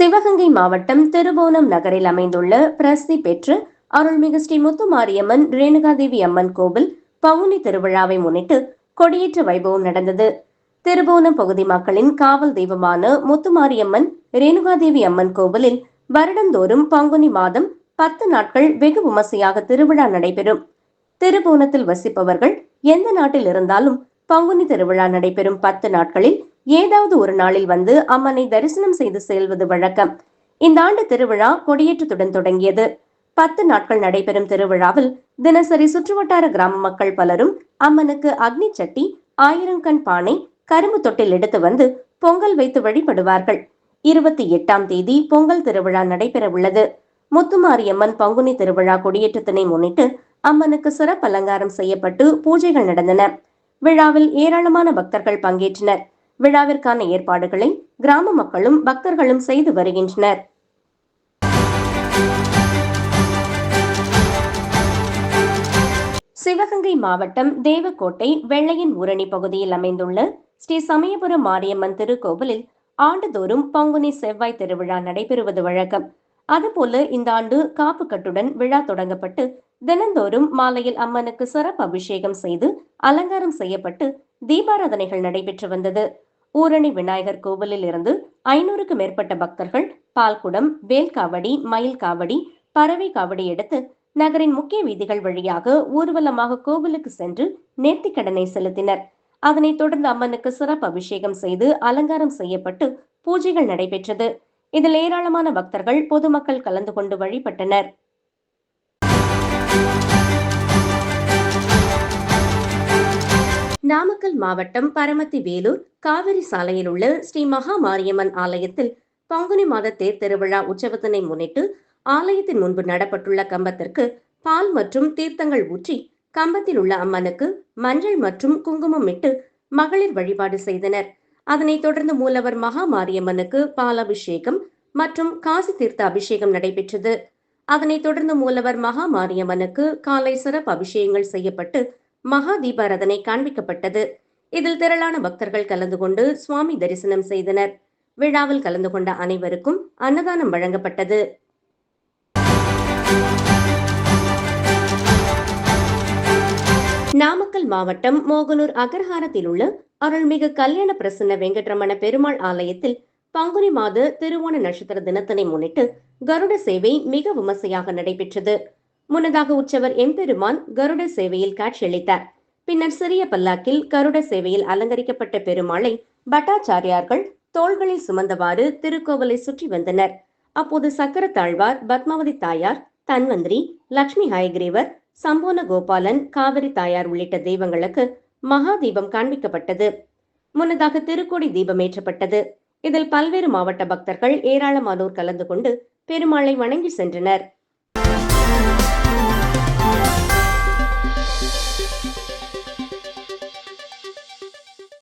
சிவகங்கை மாவட்டம் திருவோணம் நகரில் அமைந்துள்ள பிரசித்தி பெற்ற அருள்மிகு ஸ்ரீ முத்துமாரியம்மன் ரேணுகாதேவி அம்மன் கோவில் பவுனி திருவிழாவை முன்னிட்டு கொடியேற்ற வைபவம் நடந்தது. திருபுவனம் பகுதி மக்களின் காவல் தெய்வமான முத்துமாரியம்மன் ரேணுகாதேவி அம்மன் கோவிலில் வருடந்தோறும் பங்குனி மாதம் பத்து நாட்கள் வெகு விமர்சையாக திருவிழா நடைபெறும். திருபுவனத்தில் வசிப்பவர்கள் எந்த நாட்டில் இருந்தாலும் பங்குனி திருவிழா நடைபெறும் பத்து நாட்களில் ஏதாவது ஒரு நாளில் வந்து அம்மனை தரிசனம் செய்து செல்வது வழக்கம். இந்த ஆண்டு திருவிழா கொடியேற்றத்துடன் தொடங்கியது. பத்து நாட்கள் நடைபெறும் திருவிழாவில் தினசரி சுற்றுவட்டார கிராம மக்கள் பலரும் அம்மனுக்கு அக்னி சட்டி ஆயிரங்கண் பானை கரும்பு தொட்டில் எடுத்து வந்து பொங்கல் வைத்து வழிபடுவார்கள். இருபத்தி எட்டாம் தேதி பொங்கல் திருவிழா நடைபெற உள்ளது. முத்துமாரியம்மன் பங்குனி திருவிழா கொடியேற்றத்தினை முன்னிட்டு அம்மனுக்கு சிறப்பு அலங்காரம் செய்யப்பட்டு பூஜைகள் நடந்தன. விழாவில் ஏராளமான பக்தர்கள் பங்கேற்றனர். விழாவிற்கான ஏற்பாடுகளை கிராம மக்களும் பக்தர்களும் செய்து வருகின்றனர். சிவகங்கை மாவட்டம் தேவக்கோட்டை வெள்ளையன் ஊரணி பகுதியில் அமைந்துள்ள ஸ்ரீ சமயபுரம் மாரியம்மன் திருக்கோவிலில் ஆண்டுதோறும் பங்குனி செவ்வாய் திருவிழா நடைபெறுவது வழக்கம். அதுபோல இந்த ஆண்டு காப்பு கட்டுடன் விழா தொடங்கப்பட்டு தினந்தோறும் மாலையில் அம்மனுக்கு சிறப்பு அபிஷேகம் செய்து அலங்காரம் செய்யப்பட்டு தீபாராதனைகள் நடைபெற்று வந்தது. ஊரணி விநாயகர் கோவிலில் இருந்து ஐநூறுக்கு மேற்பட்ட பக்தர்கள் பால்குடம் வேல் காவடி மயில் காவடி பறவை காவடி எடுத்து நகரின் முக்கிய வீதிகள் வழியாக ஊர்வலமாக கோவிலுக்கு சென்று நேர்த்திக்கடனை செலுத்தினர். அதனைத் தொடர்ந்து அம்மனுக்கு சிறப்பு அபிஷேகம் செய்து அலங்காரம் செய்யப்பட்டு பூஜைகள் நடைபெற்றது. இதில் ஏராளமான பக்தர்கள் பொதுமக்கள் கலந்து கொண்டு வழிபட்டனர். நாமக்கல் மாவட்டம் பரமத்தி வேலூர் காவிரி சாலையில் உள்ள ஸ்ரீ மகா மாரியம்மன் ஆலயத்தில் பங்குனி மாத தேர் திருவிழா உற்சவத்தினை முன்னிட்டு ஆலயத்தின் முன்பு நடப்பட்டுள்ள கம்பத்திற்கு பால் மற்றும் தீர்த்தங்கள் ஊற்றி கம்பத்தில் உள்ள அம்மனுக்கு மஞ்சள் மற்றும் குங்குமம் இட்டு மகளிர் வழிபாடு செய்தனர். அதனைத் தொடர்ந்து மூலவர் மகா மாரியம்மனுக்கு பாலாபிஷேகம் மற்றும் காசி தீர்த்த அபிஷேகம் நடைபெற்றது. அதனைத் தொடர்ந்து மூலவர் மகா மாரியம்மனுக்கு காலை சிறப்பு அபிஷேகங்கள் செய்யப்பட்டு மகா தீபாராதனை காண்பிக்கப்பட்டது. இதில் திரளான பக்தர்கள் கலந்து கொண்டு சுவாமி தரிசனம் செய்தனர். விழாவில் கலந்து கொண்ட அனைவருக்கும் அன்னதானம் வழங்கப்பட்டது. நாமக்கல் மாவட்டம் மோகனூர் அகர்ஹாரத்தில் உள்ள அருள்மிகு கல்யாண பிரசன்ன வெங்கட்ரமண பெருமாள் ஆலயத்தில் பங்குனி மாத திருவோண நட்சத்திர தினத்தினை முன்னிட்டு கருட சேவை மிக விமர்சையாக நடைபெற்றது. முன்னதாக உற்சவர் எம்பெருமான் கருட சேவையில் காட்சியளித்தார் பின்னர் சிறிய பல்லாக்கில் கருட சேவையில் அலங்கரிக்கப்பட்ட பெருமாளை பட்டாச்சாரியார்கள் தோள்களில் சுமந்தவாறு திருக்கோவிலை சுற்றி வந்தனர். அப்போது சக்கர தாழ்வார் பத்மாவதி தாயார் தன்வந்திரி லட்சுமி ஹயக்ரீவர் சம்போன கோபாலன் காவிரி தாயார் உள்ளிட்ட தெய்வங்களுக்கு மகா தீபம் காண்பிக்கப்பட்டது. முன்னதாக திருக்கோடி தீபம் ஏற்றப்பட்டது. இதில் பல்வேறு மாவட்ட பக்தர்கள் ஏராளமானோர் கலந்து கொண்டு பெருமாளை வணங்கி சென்றனர்.